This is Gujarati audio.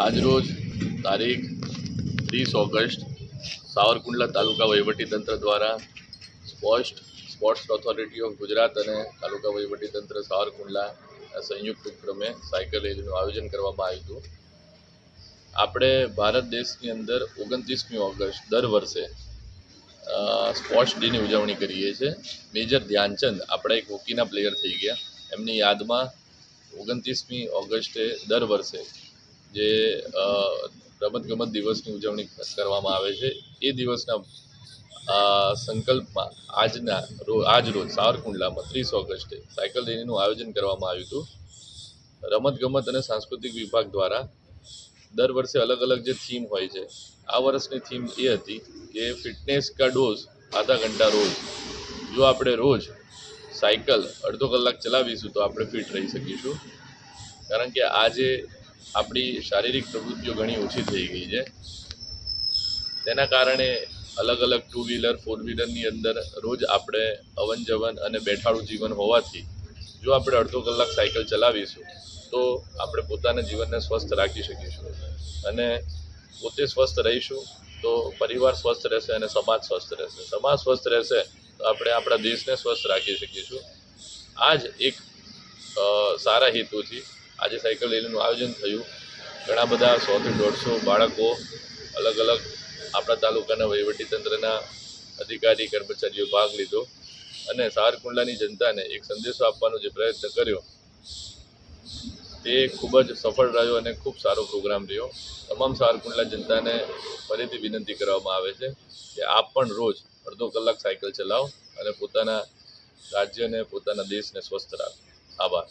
આજરોજ તારીખ ત્રીસ ઓગસ્ટ, સાવરકુંડલા તાલુકા વહીવટીતંત્ર દ્વારા sport sports authority of Gujarat અને તાલુકા વહીવટીતંત્ર સાવરકુંડલા સંયુક્ત ઉપક્રમે સાયકલ રેલીનું આયોજન કરવામાં આવ્યું હતું. આપણે ભારત દેશની અંદર ઓગણત્રીસમી ઓગસ્ટ દર વર્ષે સ્પોર્ટ્સ ડેની ઉજવણી કરીએ છીએ. મેજર ધ્યાનચંદ આપણા એક હોકીના પ્લેયર થઈ ગયા. એમની યાદમાં ઓગણત્રીસમી ઓગસ્ટે દર વર્ષે જે રમતગમત દિવસની ઉજવણી કરવામાં આવે છે, એ દિવસના સંકલ્પમાં આજના રો, આજ રોજ સાવરકુંડલામાં ત્રીસ ઓગસ્ટે સાયકલ રેલીનું આયોજન કરવામાં આવ્યું હતું. રમતગમત અને સાંસ્કૃતિક વિભાગ દ્વારા દર વર્ષે અલગ અલગ જે થીમ હોય છે, આ વર્ષની થીમ એ હતી કે ફિટનેસ કા ડોઝ આધા ઘંટા રોજ. જો આપણે રોજ સાયકલ અડધો કલાક ચલાવીશું તો આપણે ફિટ રહી શકીશું. કારણ કે આજે આપણી શારીરિક પ્રવૃત્તિઓ ઘણી ઓછી થઈ ગઈ છે. તેના કારણે અલગ અલગ ટુ વ્હીલર ફોર વ્હીલરની અંદર રોજ આપણે અવન જવન અને બેઠાડું જીવન હોવાથી જો આપણે અડધો કલાક સાયકલ ચલાવીશું, તો આપણે પોતાના જીવનને સ્વસ્થ રાખી શકીશું. અને પોતે સ્વસ્થ રહીશું, તો પરિવાર સ્વસ્થ રહેશે અને સમાજ સ્વસ્થ રહેશે. સમાજ સ્વસ્થ રહેશે, તો આપણે આપણા દેશને સ્વસ્થ રાખી શકીશું. આ જ એક સારા હેતુથી આજે સાયકલ રેલીનું આયોજન થયું. ઘણા બધા સોથી દોઢસો બાળકો અલગ અલગ આપણા તાલુકાના વહીવટીતંત્રના અધિકારી, કર્મચારીઓ ભાગ લીધો અને સારકુંડલાની જનતાને એક સંદેશો આપવાનો જે પ્રયત્ન કર્યો તે ખૂબ જ સફળ રહ્યો અને ખૂબ સારો પ્રોગ્રામ રહ્યો. તમામ સારકુંડલા જનતાને ફરીથી વિનંતી કરવામાં આવે છે કે આપ પણ રોજ અડધો કલાક સાયકલ ચલાવો અને પોતાના રાજ્યને, પોતાના દેશને સ્વસ્થ રાખો. આભાર.